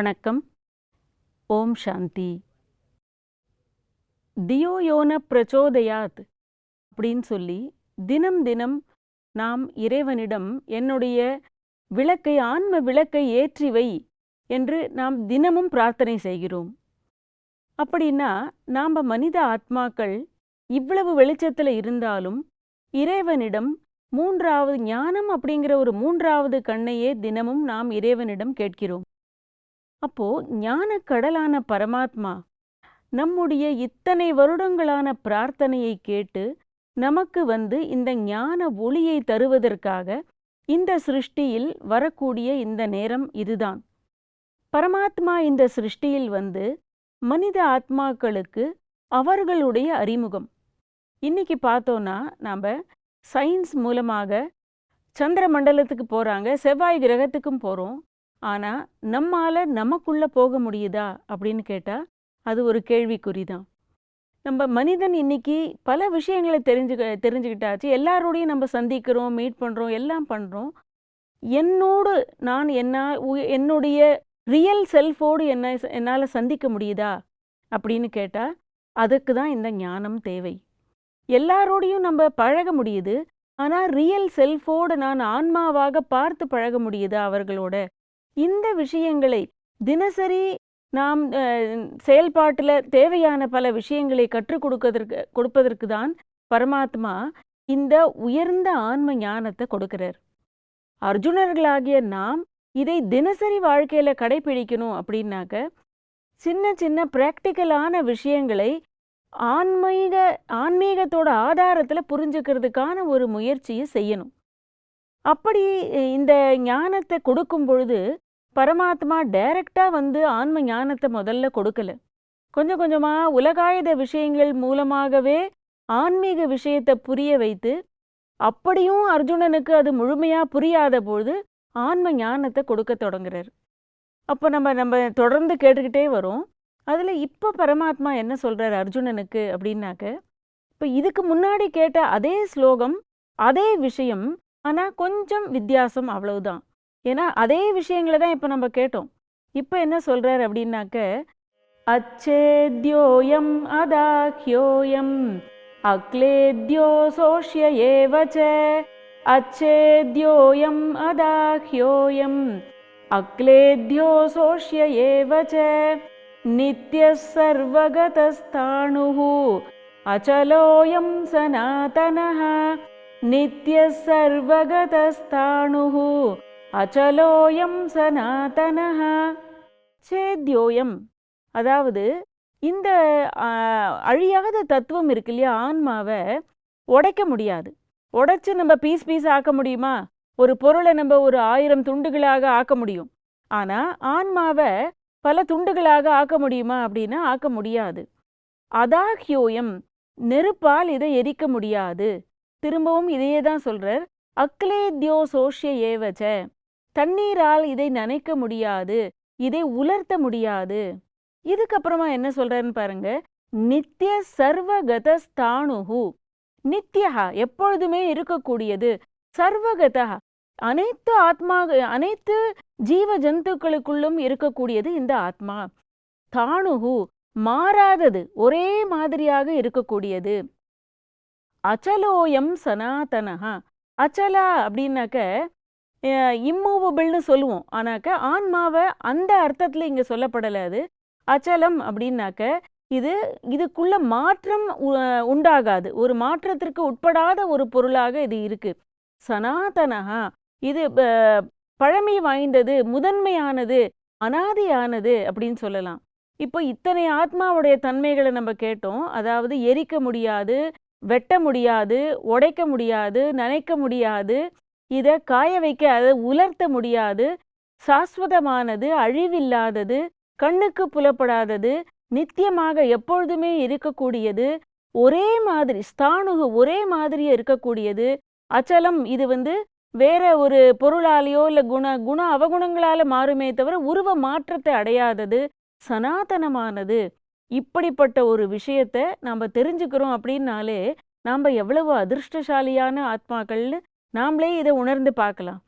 வணக்கம். ஓம் சாந்தி. தியோ யோன பிரச்சோதயாத் அப்படின்னு சொல்லி தினம் தினம் நாம் இறைவனிடம் என்னுடைய விளக்கை ஆன்ம விளக்கை ஏற்றி வை என்று நாம் தினமும் பிரார்த்தனை செய்கிறோம். அப்படின்னா நாம் மனித ஆத்மாக்கள் இவ்வளவு வெளிச்சத்தில் இருந்தாலும் இறைவனிடம் மூன்றாவது ஞானம் அப்படிங்கிற ஒரு மூன்றாவது கண்ணையே தினமும் நாம் இறைவனிடம் கேட்கிறோம். அப்போ ஞான கடலான பரமாத்மா நம்முடைய இத்தனை வருடங்களான பிரார்த்தனையை கேட்டு நமக்கு வந்து இந்த ஞான ஒளியை தருவதற்காக இந்த சிருஷ்டியில் வரக்கூடிய இந்த நேரம் இதுதான். பரமாத்மா இந்த சிருஷ்டியில் வந்து மனித ஆத்மாக்களுக்கு அவர்களுடைய அறிமுகம். இன்னைக்கு பார்த்தோன்னா நாம் சயின்ஸ் மூலமாக சந்திர மண்டலத்துக்கு போகிறாங்க செவ்வாய் கிரகத்துக்கும் போகிறோம் ஆனால் நம்மால் நமக்குள்ளே போக முடியுதா? அப்படின்னு கேட்டால் அது ஒரு கேள்விக்குறி தான் நம்ம மனிதன் இன்னைக்கு பல விஷயங்களை தெரிஞ்சுக்க தெரிஞ்சுக்கிட்டாச்சு. எல்லாரோடையும் நம்ம சந்திக்கிறோம் மீட் பண்ணுறோம் எல்லாம் பண்ணுறோம் என்னோடு நான் என்ன என்னுடைய ரியல் செல்ஃபோடு என்ன என்னால் சந்திக்க முடியுதா? அப்படின்னு கேட்டால் அதுக்கு தான் இந்த ஞானம் தேவை. எல்லாரோடையும் நம்ம பழக முடியுது. ஆனால் ரியல் செல்ஃபோடு நான் ஆன்மாவாக பார்த்து பழக முடியுதா அவர்களோட? இந்த விஷயங்களை தினசரி நாம் செயல்பாட்டில் தேவையான பல விஷயங்களை கற்றுக் கொடுக்கறதற்கு கொடுப்பதற்கு தான் பரமாத்மா இந்த உயர்ந்த ஆன்ம ஞானத்தை கொடுக்கிறார். அர்ஜுனர்களாகிய நாம் இதை தினசரி வாழ்க்கையில் கடைபிடிக்கணும் அப்படின்னாக்க சின்ன சின்ன ப்ராக்டிக்கலான விஷயங்களை ஆன்மீக ஆன்மீகத்தோட ஆதாரத்தில் புரிஞ்சுக்கிறதுக்கான ஒரு முயற்சியை செய்யணும். அப்படி இந்த ஞானத்தை கொடுக்கும் பொழுது பரமாத்மா டைரக்டாக வந்து ஆன்ம ஞானத்தை முதல்ல கொடுக்கல. கொஞ்சம் கொஞ்சமாக உலகாயுத விஷயங்கள் மூலமாகவே ஆன்மீக விஷயத்தை புரிய வைத்து அப்படியும் அர்ஜுனனுக்கு அது முழுமையாக புரியாத பொழுது ஆன்ம ஞானத்தை கொடுக்க தொடங்குறார். அப்போ நம்ம நம்ம தொடர்ந்து கேட்டுக்கிட்டே வரோம். அதில் இப்போ பரமாத்மா என்ன சொல்கிறார் அர்ஜுனனுக்கு அப்படின்னாக்க இப்போ இதுக்கு முன்னாடி கேட்ட அதே ஸ்லோகம் அதே விஷயம் ஆனால் கொஞ்சம் வித்தியாசம் அவ்வளவுதான். ஏன்னா அதே விஷயங்களை தான் இப்போ நம்ம கேட்டோம். இப்போ என்ன சொல்கிறார் அப்படின்னாக்க அச்சேத்யோயம் அதாஹ்யோயம் அக்லேத்யோ சோஷ்ய ஏவச்ச அச்சேத்யோயம் அதாஹ்யோயம் அக்லேத்யோ சோஷ்ய ஏவச்ச நித்திய சர்வகதஸ்தாணு அச்சலோயம் சனாதன நித்திய சர்வகதஸ்தாணு அச்சலோயம் சனாதனஹ. சேத்யோயம். அதாவது இந்த அழியாத தத்துவம் இருக்கு இல்லையா ஆன்மாவை உடைக்க முடியாது. உடைச்சு நம்ம பீஸ் பீஸ் ஆக்க முடியுமா? ஒரு பொருளை நம்ம ஒரு ஆயிரம் துண்டுகளாக ஆக்க முடியும். ஆனால் ஆன்மாவை பல துண்டுகளாக ஆக்க முடியுமா அப்படின்னா ஆக்க முடியாது. அதாஹ்யோயம். நெருப்பால் இதை எரிக்க முடியாது. திரும்பவும் இதையே தான் சொல்கிறார் அக்லேத்யோ சோஷ்ய ஏவச்ச. தண்ணீரால் இதை நனைக்க முடியாது இதை உலர்த்த முடியாது. இதுக்கப்புறமா என்ன சொல்றாருன்னு பாருங்க. நித்திய சர்வகதஸ்தானுஹு. நித்யஹா எப்பொழுதுமே இருக்கக்கூடியது. சர்வகதா அனைத்து ஆத்மா அனைத்து ஜீவ ஜந்துக்களுக்குள்ளும் இருக்கக்கூடியது இந்த ஆத்மா. தானுகு மாறாதது ஒரே மாதிரியாக இருக்கக்கூடியது. அச்சலோயம் சனாதனஹா. அச்சலா அப்படின்னாக்க இம்மூவபிள்னு சொல்லுவோம். ஆனாக்க ஆன்மாவை அந்த அர்த்தத்தில் இங்கே சொல்லப்படலை அது. அச்சலம் அப்படின்னாக்க இது இதுக்குள்ள மாற்றம் உண்டாகாது. ஒரு மாற்றத்திற்கு உட்படாத ஒரு பொருளாக இது இருக்கு. சனாதனஹா இது பழமை வாய்ந்தது முதன்மையானது அனாதியானது அப்படின்னு சொல்லலாம். இப்போ இத்தனை ஆத்மாவுடைய தன்மைகளை நம்ம கேட்டோம். அதாவது எரிக்க முடியாது வெட்ட முடியாது உடைக்க முடியாது நனைக்க முடியாது. இதை காய வைக்க அதை உலர்த்த முடியாது. சாஸ்வதமானது அழிவில்லாதது கண்ணுக்கு புலப்படாதது நித்தியமாக எப்பொழுதுமே இருக்கக்கூடியது ஒரே மாதிரி ஸ்தானுகு ஒரே மாதிரியே இருக்கக்கூடியது. அச்சலம் இது வந்து வேற ஒரு பொருளாலேயோ இல்லை குண குண அவகுணங்களால மாறுமே தவிர உருவ மாற்றத்தை அடையாதது சனாதனமானது. இப்படிப்பட்ட ஒரு விஷயத்த நாம் தெரிஞ்சுக்கிறோம் அப்படின்னாலே நாம் எவ்வளவு அதிர்ஷ்டசாலியான ஆத்மாக்கள்னு நாமளே இதை உணர்ந்து பார்க்கலாம்.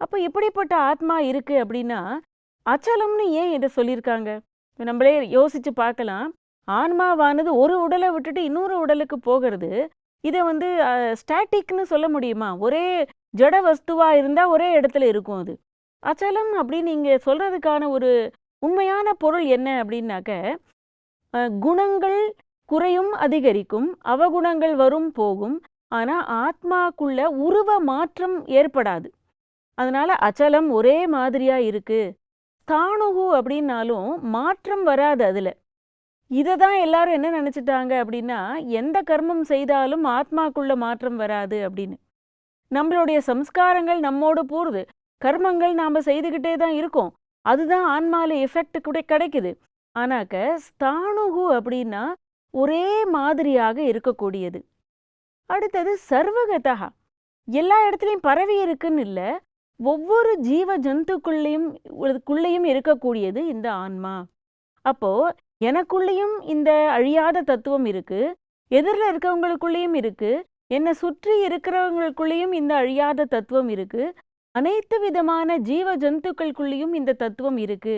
அப்போ இப்படிப்பட்ட ஆத்மா இருக்கு அப்படின்னா அச்சலம்னு ஏன் இதை சொல்லியிருக்காங்க? நம்மளே யோசிச்சு பார்க்கலாம். ஆன்மாவானது ஒரு உடலை விட்டுட்டு இன்னொரு உடலுக்கு போகிறது இதை வந்து ஸ்டாட்டிக்னு சொல்ல முடியுமா? ஒரே ஜட வஸ்துவா இருந்தா ஒரே இடத்துல இருக்கும் அது. அச்சலம் அப்படின்னு நீங்கள் சொல்றதுக்கான ஒரு உண்மையான பொருள் என்ன அப்படின்னாக்க குணங்கள் குறையும் அதிகரிக்கும் அவகுணங்கள் வரும் போகும் ஆனா ஆத்மாக்குள்ள உருவ மாற்றம் ஏற்படாது. அதனால அச்சலம் ஒரே மாதிரியா இருக்கு. தானுகு அப்படின்னாலும் மாற்றம் வராது அதுல. இதை தான் எல்லாரும் என்ன நினச்சிட்டாங்க அப்படின்னா எந்த கர்மம் செய்தாலும் ஆத்மாக்குள்ள மாற்றம் வராது அப்படின்னு. நம்மளுடைய சம்ஸ்காரங்கள் நம்மோடு போகிறது கர்மங்கள் நாம செய்துக்கிட்டே தான் இருக்கோம். அதுதான் ஆன்மால எஃபெக்ட் கூட கிடைக்குது. ஆனாக்க ஸ்தானுகு அப்படின்னா ஒரே மாதிரியாக இருக்கக்கூடியது. அடுத்தது சர்வகதா. எல்லா இடத்துலையும் பரவி இருக்குன்னு இல்லை. ஒவ்வொரு ஜீவ ஜந்துக்குள்ளேயும் குள்ளேயும் இருக்கக்கூடியது இந்த ஆன்மா. அப்போ எனக்குள்ளேயும் இந்த அழியாத தத்துவம் இருக்கு. எதிரில் இருக்கவங்களுக்குள்ளேயும் இருக்கு. என்னை சுற்றி இருக்கிறவங்களுக்குள்ளேயும் இந்த அழியாத தத்துவம் இருக்கு. அனைத்து விதமான ஜீவ ஜந்துக்களுக்குள்ளேயும் இந்த தத்துவம் இருக்கு.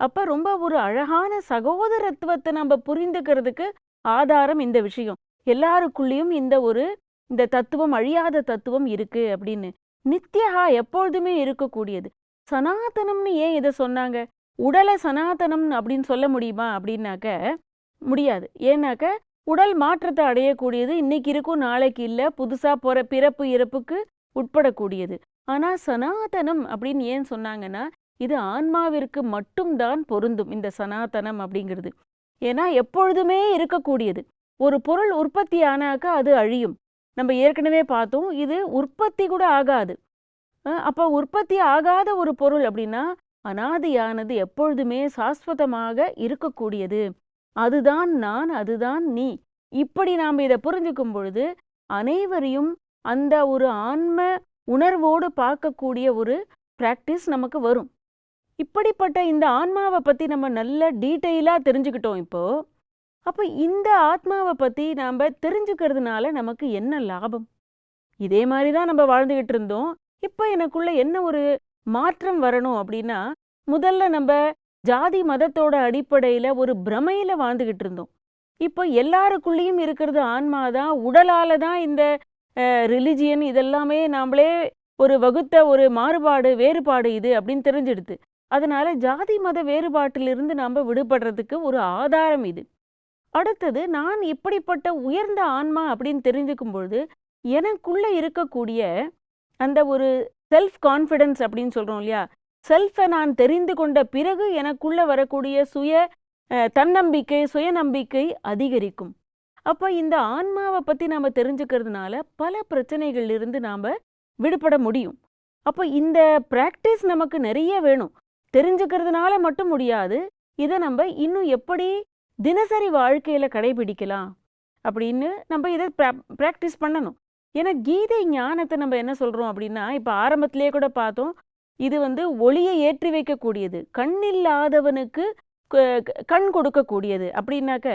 அப்ப ரொம்ப ஒரு அழகான சகோதரத்துவத்தை நம்ம புரிந்துக்கிறதுக்கு ஆதாரம் இந்த விஷயம். எல்லாருக்குள்ளேயும் இந்த ஒரு இந்த தத்துவம் அழியாத தத்துவம் இருக்கு அப்படின்னு. நித்யஹா எப்பொழுதுமே இருக்கக்கூடியது. சனாதனம்னு ஏன் இதை சொன்னாங்க? உடலை சனாதனம் அப்படின்னு சொல்ல முடியுமா அப்படின்னாக்க முடியாது. ஏன்னாக்க உடல் மாற்றத்தை அடையக்கூடியது இன்னைக்கு இருக்கும் நாளைக்கு இல்லை புதுசா போற பிறப்பு இறப்புக்கு உட்படக்கூடியது. ஆனா சனாதனம் அப்படின்னு ஏன் சொன்னாங்கன்னா இது ஆன்மாவிற்கு மட்டும்தான் பொருந்தும் இந்த சனாதனம் அப்படிங்கிறது. ஏன்னா எப்பொழுதுமே இருக்கக்கூடியது. ஒரு பொருள் உற்பத்தி ஆனாக்கா அது அழியும். நம்ம ஏற்கனவே பார்த்தோம் இது உற்பத்தி கூட ஆகாது. அப்போ அப்ப உற்பத்தி ஆகாத ஒரு பொருள் அப்படின்னா அனாதியானது எப்பொழுதுமே சாஸ்வதமாக இருக்கக்கூடியது. அதுதான் நான் அதுதான் நீ. இப்படி நாம் இதை புரிஞ்சுக்கும் பொழுது அனைவரையும் அந்த ஒரு ஆன்ம உணர்வோடு பார்க்கக்கூடிய ஒரு பிராக்டிஸ் நமக்கு வரும். இப்படிப்பட்ட இந்த ஆன்மாவை பத்தி நம்ம நல்ல டீட்டெயிலாக தெரிஞ்சுக்கிட்டோம் இப்போ. அப்ப இந்த ஆத்மாவை பத்தி நாம தெரிஞ்சுக்கிறதுனால நமக்கு என்ன லாபம்? இதே மாதிரி தான் நம்ம வாழ்ந்துகிட்டு இருந்தோம். இப்போ எனக்குள்ள என்ன ஒரு மாற்றம் வரணும் அப்படின்னா முதல்ல நம்ம ஜாதி மதத்தோட அடிப்படையில ஒரு பிரமையில வாழ்ந்துகிட்டு இருந்தோம். இப்போ எல்லாருக்குள்ளேயும் இருக்கிறது ஆன்மாதான் உடலால தான் இந்த ரிலிஜியன் இதெல்லாமே நாமளே ஒரு வகுத்த ஒரு மாறுபாடு வேறுபாடு இது அப்படின்னு தெரிஞ்சிடுது. அதனால ஜாதி மத வேறுபாட்டிலிருந்து நாம விடுபடுறதுக்கு ஒரு ஆதாரம் இது. அடுத்தது நான் இப்படிப்பட்ட உயர்ந்த ஆன்மா அப்படின்னு தெரிஞ்சுக்கும் பொழுது எனக்குள்ள இருக்கக்கூடிய அந்த ஒரு செல்ஃப் கான்ஃபிடன்ஸ் அப்படின்னு சொல்றோம் இல்லையா? செல்ஃபை நான் தெரிந்து கொண்ட பிறகு எனக்குள்ள வரக்கூடிய சுய தன்னம்பிக்கை சுயநம்பிக்கை அதிகரிக்கும். அப்ப இந்த ஆன்மாவை பத்தி நாம தெரிஞ்சுக்கிறதுனால பல பிரச்சனைகள்ல இருந்து நாம விடுபட முடியும். அப்ப இந்த பிராக்டிஸ் நமக்கு நிறைய வேணும். தெரிஞ்சுக்கிறதுனால மட்டும் முடியாது. இதை நம்ம இன்னும் எப்படி தினசரி வாழ்க்கையில கடைபிடிக்கலாம் அப்படின்னு நம்ம இதை ப்ராக்டிஸ் பண்ணணும். ஏன்னா கீதை ஞானத்தை நம்ம என்ன சொல்றோம் அப்படின்னா இப்ப ஆரம்பத்திலேயே கூட பார்த்தோம் இது வந்து ஒளியை ஏற்றி வைக்கக்கூடியது கண்ணில்லாதவனுக்கு க- கண் கொடுக்கக்கூடியது. அப்படின்னாக்க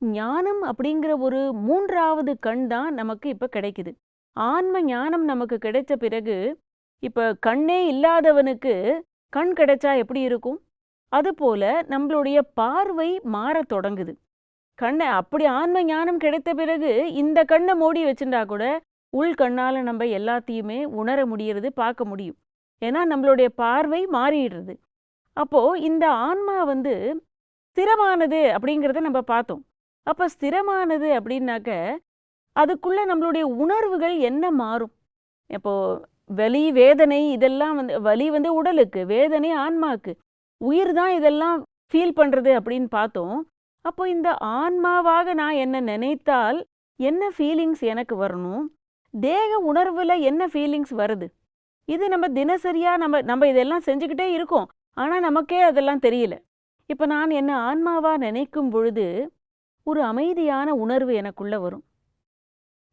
ஞானம் அப்படிங்கிற ஒரு மூன்றாவது கண் தான் நமக்கு இப்ப கிடைக்குது. ஆன்ம ஞானம் நமக்கு கிடைச்ச பிறகு இப்ப கண்ணே இல்லாதவனுக்கு கண் கிடைச்சா எப்படி இருக்கும்? அதுபோல நம்மளுடைய பார்வை மாறத் தொடங்குது. கண்ணை அப்படி ஆன்ம ஞானம் கிடைத்த பிறகு இந்த கண்ணை மூடி வச்சுட்டா கூட உள் கண்ணால நம்ம எல்லாத்தையுமே உணர முடியறது பார்க்க முடியும். ஏன்னா நம்மளுடைய பார்வை மாறிடுறது. அப்போ இந்த ஆன்மா வந்து ஸ்திரமானது அப்படிங்கிறத நம்ம பார்த்தோம். அப்ப ஸ்திரமானது அப்படின்னாக்க அதுக்குள்ள நம்மளுடைய உணர்வுகள் என்ன மாறும்? இப்போ வலி வேதனை இதெல்லாம் வந்து வலி வந்து உடலுக்கு வேதனை ஆன்மாக்கு. உயிர் தான் இதெல்லாம் ஃபீல் பண்றது அப்படின்னு பார்த்தோம். அப்போ இந்த ஆன்மாவாக நான் என்ன நினைத்தால் என்ன ஃபீலிங்ஸ் எனக்கு வரணும்? தேக உணர்வுல என்ன ஃபீலிங்ஸ் வருது? இது நம்ம தினசரியா நம்ம நம்ம இதெல்லாம் செஞ்சுக்கிட்டே இருக்கோம். ஆனா நமக்கே அதெல்லாம் தெரியல. இப்ப நான் என்ன ஆன்மாவா நினைக்கும் பொழுது ஒரு அமைதியான உணர்வு எனக்குள்ள வரும்.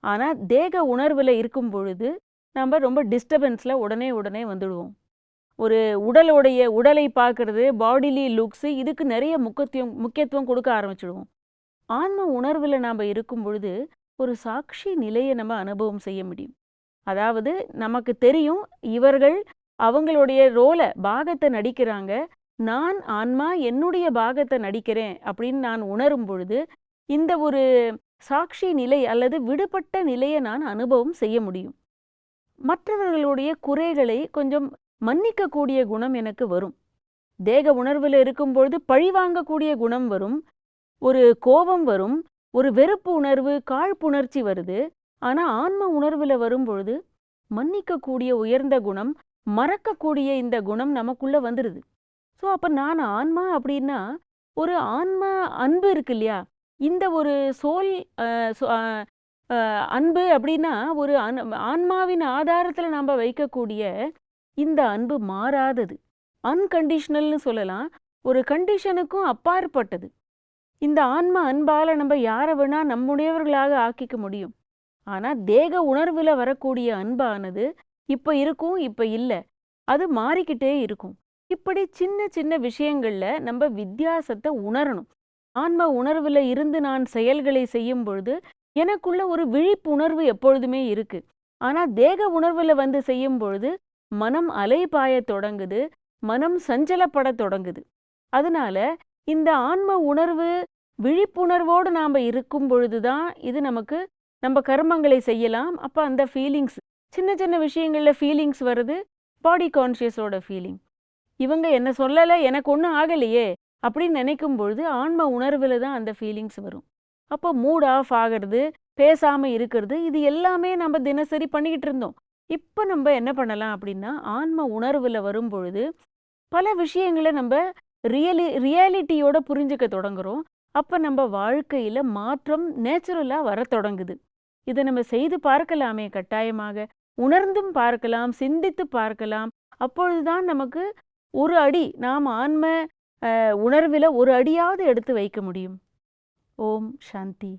ஆனா தேக உணர்வுல இருக்கும் பொழுது நம்ம ரொம்ப டிஸ்டர்பன்ஸில் உடனே உடனே வந்துடுவோம். ஒரு உடலுடைய உடலை பார்க்கறது பாடிலி லுக்ஸு இதுக்கு நிறைய முக்கியத்துவம் முக்கியத்துவம் கொடுக்க ஆரம்பிச்சிடுவோம். ஆன்ம உணர்வுல நாம இருக்கும் பொழுது ஒரு சாட்சி நிலையை நம்ம அனுபவம் செய்ய முடியும். அதாவது நமக்கு தெரியும் இவர்கள் அவங்களுடைய ரோலை பாகத்தை நடிக்கிறாங்க. நான் ஆன்மா என்னுடைய பாகத்தை நடிக்கிறேன் அப்படின்னு நான் உணரும் பொழுது இந்த ஒரு சாட்சி நிலை அல்லது விடுபட்ட நிலையை நான் அனுபவம் செய்ய முடியும். மற்றவர்களுடைய குறைகளை கொஞ்சம் மன்னிக்கக்கூடிய குணம் எனக்கு வரும். தேக உணர்வில் இருக்கும்பொழுது பழி வாங்கக்கூடிய குணம் வரும். ஒரு கோபம் வரும். ஒரு வெறுப்பு உணர்வு காழ்ப்புணர்ச்சி வருது. ஆனா ஆன்ம உணர்வுல வரும்பொழுது மன்னிக்கக்கூடிய உயர்ந்த குணம் மறக்கக்கூடிய இந்த குணம் நமக்குள்ள வந்துடுது ஸோ அப்ப நான் ஆன்மா அப்படின்னா ஒரு ஆன்மா அன்பு இருக்கு இல்லையா? இந்த ஒரு சோல் அஹ், அஹ், அன்பு அப்படின்னா ஒரு அன் ஆன்மாவின் ஆதாரத்துல நாம வைக்கக்கூடிய இந்த அன்பு மாறாதது. அன்கண்டிஷ்னல்னு சொல்லலாம். ஒரு கண்டிஷனுக்கும் அப்பாற்பட்டது. இந்த ஆன்ம அன்பால நம்ம யாரை வேணா நம்முடையவர்களாக ஆக்கிக்க முடியும். ஆனா தேக உணர்வுல வரக்கூடிய அன்பானது இப்ப இருக்கும் இப்ப இல்ல. அது மாறிக்கிட்டே இருக்கும். இப்படி சின்ன சின்ன விஷயங்கள்ல நம்ம வித்தியாசத்தை உணரணும். ஆன்ம உணர்வுல இருந்து நான் செயல்களை செய்யும் பொழுது எனக்குள்ள ஒரு விழிப்புணர்வு எப்பொழுதுமே இருக்கு. ஆனா தேக உணர்வுல வந்து செய்யும் பொழுது மனம் அலைபாய தொடங்குது மனம் சஞ்சலப்படத் தொடங்குது. அதனால இந்த ஆன்ம உணர்வு விழிப்புணர்வோடு நாம இருக்கும் பொழுதுதான் இது நமக்கு நம்ம கர்மங்களை செய்யலாம். அப்ப அந்த ஃபீலிங்ஸ் சின்ன சின்ன விஷயங்கள்ல ஃபீலிங்ஸ் வருது பாடி கான்ஷியஸோட ஃபீலிங் இவங்க என்ன சொல்லலை எனக்கு ஒன்றும் ஆகலையே அப்படின்னு நினைக்கும் பொழுது ஆன்ம உணர்வுல தான் அந்த ஃபீலிங்ஸ் வரும். அப்போ மூட் ஆஃப் ஆகிறது பேசாம இருக்கிறது இது எல்லாமே நம்ம தினசரி பண்ணிக்கிட்டு இருந்தோம். இப்போ நம்ம என்ன பண்ணலாம் அப்படின்னா ஆன்ம உணர்வுல வரும் பொழுது பல விஷயங்களை நம்ம ரியலி ரியாலிட்டியோட புரிஞ்சுக்க தொடங்குறோம். அப்போ நம்ம வாழ்க்கையில மாற்றம் நேச்சுரலாக வர தொடங்குது. இதை நம்ம செய்து பார்க்கலாமே கட்டாயமாக. உணர்ந்தும் பார்க்கலாம் சிந்தித்து பார்க்கலாம். அப்பொழுதுதான் நமக்கு ஒரு அடி நாம் ஆன்ம உணர்வில் உணர்வில ஒரு அடியாவது எடுத்து வைக்க முடியும். ஓம் சாந்தி.